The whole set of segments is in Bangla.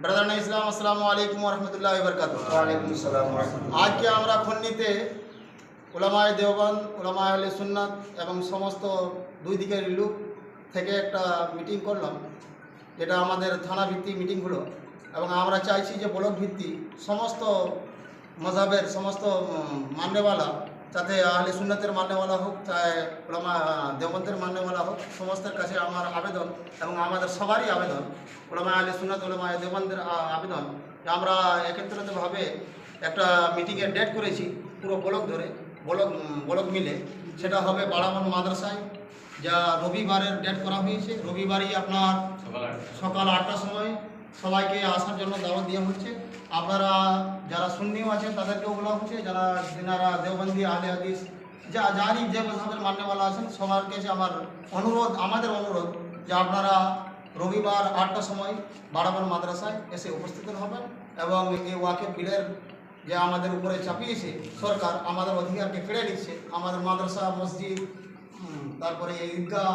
ব্রাদার ইসলাম আসসালামু আলাইকুম রহমতুল্লাহ বরকাত আজকে আমরা খন্ডিতে ওলামায় দেওবান ওলামায় আলী সুন্নাত এবং সমস্ত দুই দিকের লোক থেকে একটা মিটিং করলাম। যেটা আমাদের থানা ভিত্তিক মিটিং হলো এবং আমরা চাইছি যে ব্লক ভিত্তিক সমস্ত মজাবের সমস্ত উম, মান্যওয়ালা যাতে আহলে সুন্নতের মান্যওয়ালা হোক ওলামা দেওবন্দের মান্যওয়ালা হোক, সমস্তের কাছে আমার আবেদন এবং আমাদের সবারই আবেদন, ওলামা আহলে সুন্নত, ওলামা দেওবন্দের আ- আবেদন। আমরা একত্রিতভাবে একটা মিটিংয়ের ডেট করেছি, পুরো ব্লক ধরে, ব্লক ব্লক মিলে। সেটা হবে বাড়াবান মাদ্রাসায়, যা রবিবারের ডেট করা হয়েছে। রবিবারই আপনার সকাল আটটার সময় সবাইকে আসার জন্য দাওয়াত দেওয়া হচ্ছে। আপনারা যারা সুন্নিও আছেন, তাদেরকেও বলা হচ্ছে। যারা যেনারা দেওবন্দি, আহলে হাদিস, যা যারই যে মজাবের মান্যওয়ালা আছেন, সবার কাছে আমার অনুরোধ, আমাদের অনুরোধ যে আপনারা রবিবার আটটার সময় বারাবার মাদ্রাসায় এসে উপস্থিত হবেন এবং এই ওয়াকে বিলের যে আমাদের উপরে চাপিয়েছে, সরকার আমাদের অধিকারকে কেড়ে নিচ্ছে আমাদের মাদ্রাসা, মসজিদ তারপরে এই ঈদগাহ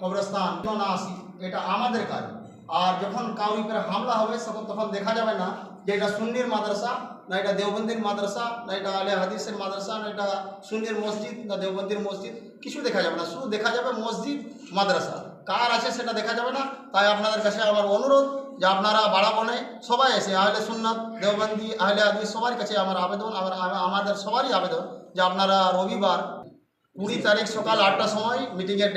কবরস্থান না আসি এটা আমাদের কাজ। আর যখন কাউর হামলা হবে তখন তখন দেখা যাবে না যে এটা সুন্নির মাদ্রাসা, না এটা দেওবন্দির মাদ্রাসা, না এটা আলে হাদিসের মাদ্রাসা, না এটা সুন্নির মসজিদ, না দেওবন্দির মসজিদ, কিছু দেখা যাবে না। শুধু দেখা যাবে মসজিদ, মাদ্রাসা। কার আছে সেটা দেখা যাবে না। তাই আপনাদের কাছে আমার অনুরোধ যে আপনারা বাড়াবনে সবাই এসে আহলে সুন্নাত, দেওবন্দি, আহলে হাদিস, সবার কাছে আমার আবেদন আমার, আমাদের সবারই আবেদন যে আপনারা রবিবার কুড়ি তারিখ সকাল আটটার সময় মিটিংয়ের